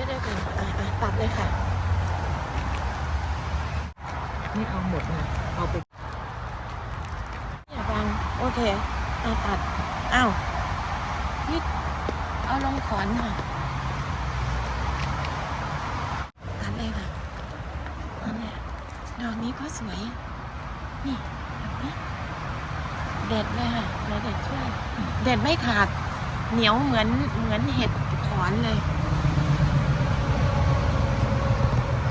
เดี๋ยวเดียวก่อนอะอะตัดเลยค่ะ ไม่เอาหมดนะเอาไปอย่าบังโอเคเอาตัดอ้าวนี่เอาลงขอนค่ะตัดเลยค่ะอันเนี้ยดอกนี้ก็สวย นี่แบบนี้เด็ดเลยค่ะเราเด็ดช่วยเด็ดไม่ขาดเหนียวเหมือนเหมือนเห็ดขอนเลย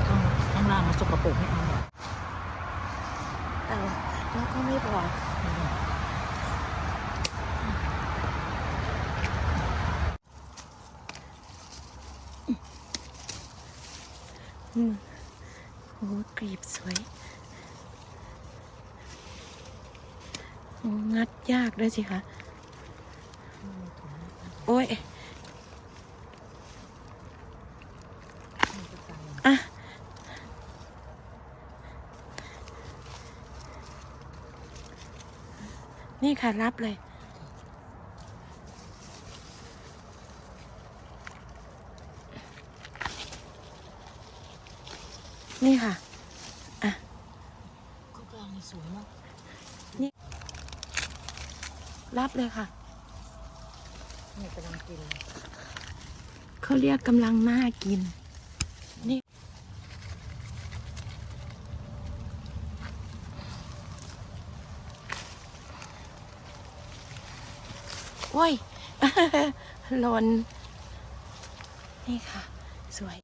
ข้างข้างล่างมัน สกปรกไม่เอาหรอกแต่แล้วก็ไม่บอกอืมโอ้กรีบสวย โอ้งัดยากด้วยสิคะ โอ้ย นี่ค่ะ รับเลย นี่ค่ะก็กลางนี่สวยมากรับเลยค่ะนี่กำลังกิน เขาเรียกกำลังน่ากินนี่ โอ้ยหล่นนี่ค่ะ สวย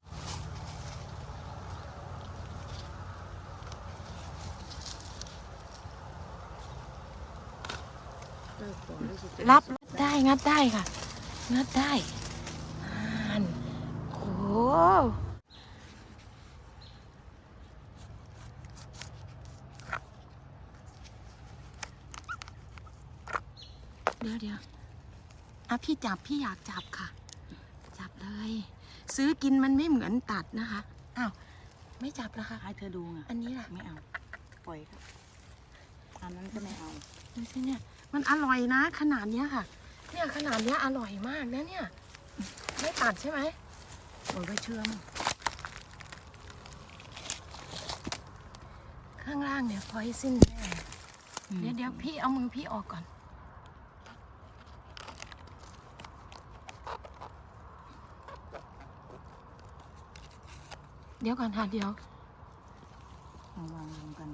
รับได้งัดได้ค่ะ งัดได้อ่านโอ้โหเดี๋ยวเดี๋ยว อะพี่จับพี่อยากจับค่ะ จับเลย ซื้อกินมันไม่เหมือนตัดนะคะอ้าวไม่จับแล้วค่ะให้เธอดูไงอันนี้ล่ะไม่เอาปล่อยครับอันนั้นก็ไม่เอาดูสิเนี่ย มันอร่อยนะ ขนาดเนี้ยค่ะ เนี่ยขนาดเนี้ยอร่อยมากนะเนี่ย ไม่ตัดใช่ไหมปล่อยไว้เชื่อมงข้างล่างเนี่ยพอยสิ้นแน่เดี๋ยวเดี๋ยวพี่เอามือพี่ออกก่อน เดี๋ยวก่อนค่ะเดี๋ยวเอาวางรวมกัน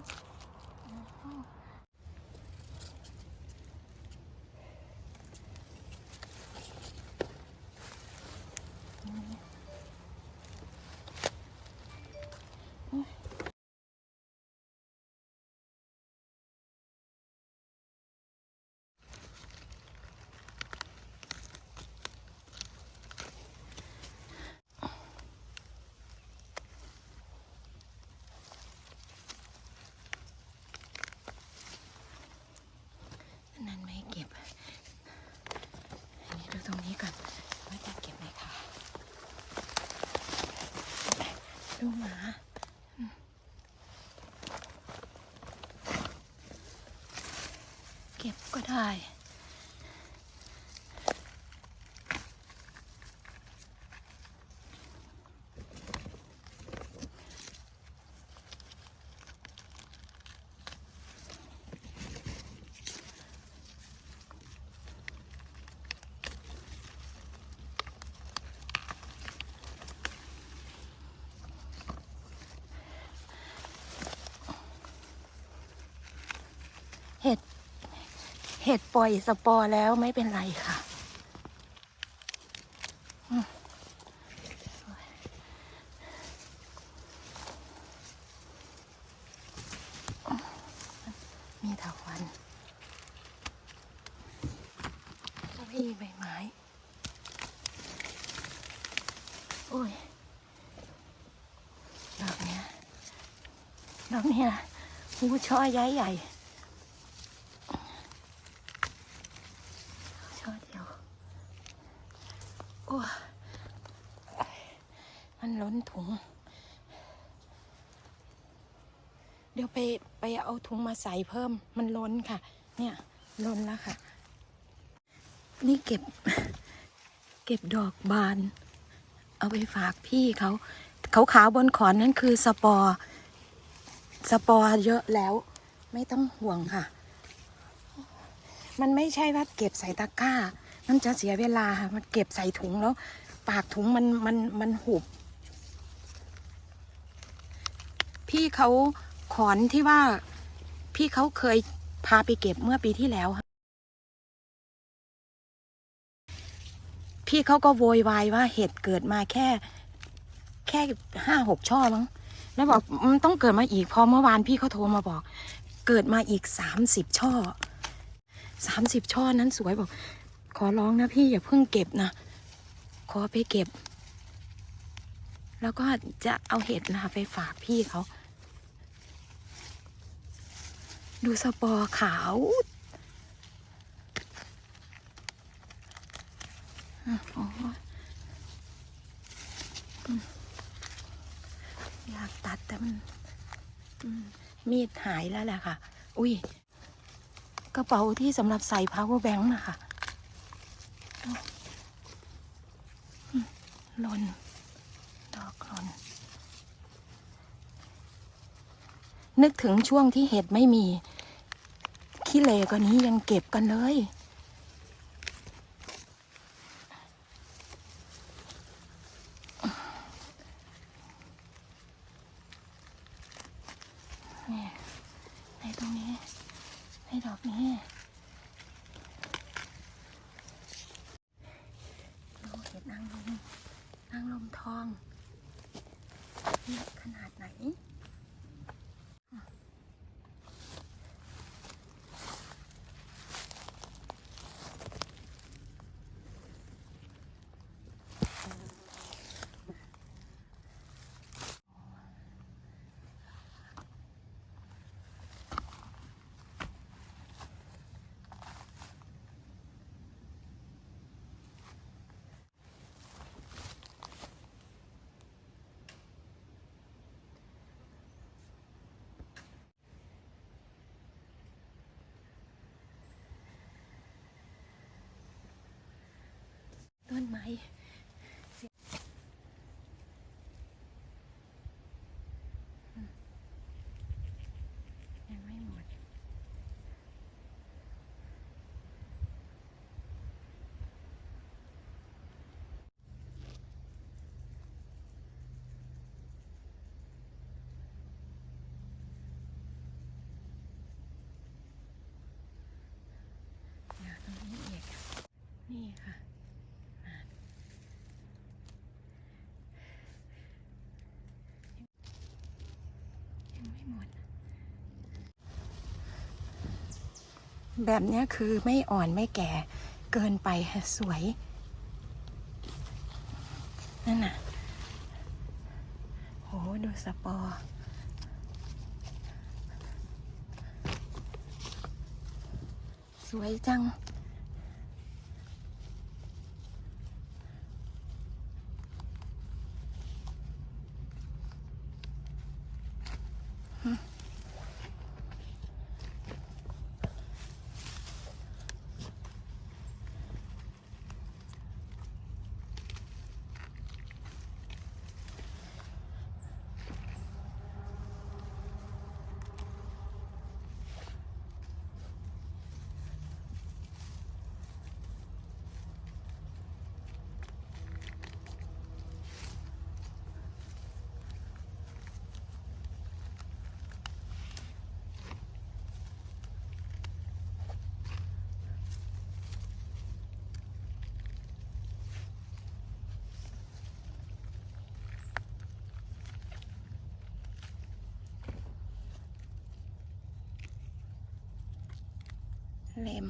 อันนั้นไม่เก็บ อันนี้ดูตรงนี้ก่อนว่าจะเก็บไหมคะ ดูหมาเก็บก็ได้ เห็ดปล่อยสปอร์แล้วไม่เป็นไรค่ะ มีถาวันเก้าอี้ใบไม้ โอ้ยดอกเนี้ยดอกเนี้ยหูช่อใหญ่ใหญ่ ช่อเดียว โอ้ยมันล้นถุง เดี๋ยวไปไปเอาถุง มาใส่เพิ่มมันล้นค่ะ เนี่ยล้นแล้วค่ะ นี่เก็บ เก็บดอกบาน เอาไปฝากพี่เขาเขาขาวบนขอนนั่นคือสปอร์สปอร์เยอะแล้ว ไม่ต้องห่วงค่ะ มันไม่ใช่ว่าเก็บใส่ตะกร้า มันจะเสียเวลาค่ะ มันเก็บใส่ถุงแล้ว ปากถุงมันมันมันหุบ พี่เขาขอนที่ว่า พี่เขาเคยพาไปเก็บเมื่อปีที่แล้ว พี่เขาก็โวยวายว่าเห็ดเกิดมาแค่ แค่ห้าหกช่อมั้งแล้วบอกมันต้องเกิดมาอีกพอเมื่อวานพี่เขาโทรมาบอก เกิดมาอีกสามสิบช่อสามสิบช่อนั้นสวยบอก ขอร้องนะพี่อย่าเพิ่งเก็บนะ ขอไปเก็บ แล้วก็จะเอาเห็ดนะคะไปฝากพี่เขา ดูสปอร์ขาวอยากตัดแต่มันมีดหายแล้วแหละค่ะ อุ้ย กระเป๋าที่สำหรับใส่ power bank นะคะหล่นดอกหล่น นึกถึงช่วงที่เห็ดไม่มี ขี้เลก็นี้ยังเก็บกันเลย นี่ในตรงนี้ ในดอกนี้ดูเห็ดนางลมนางลมทองนี่ขนาดไหน ต้นไม่หมดเดี๋ยวตรงนี้อีกนี่ค่ะ ยังไม่หมด แบบนี้คือไม่อ่อนไม่แก่เกินไปค่ะสวย นั่นน่ะโหดูสปอร์สวยจัง เล็ม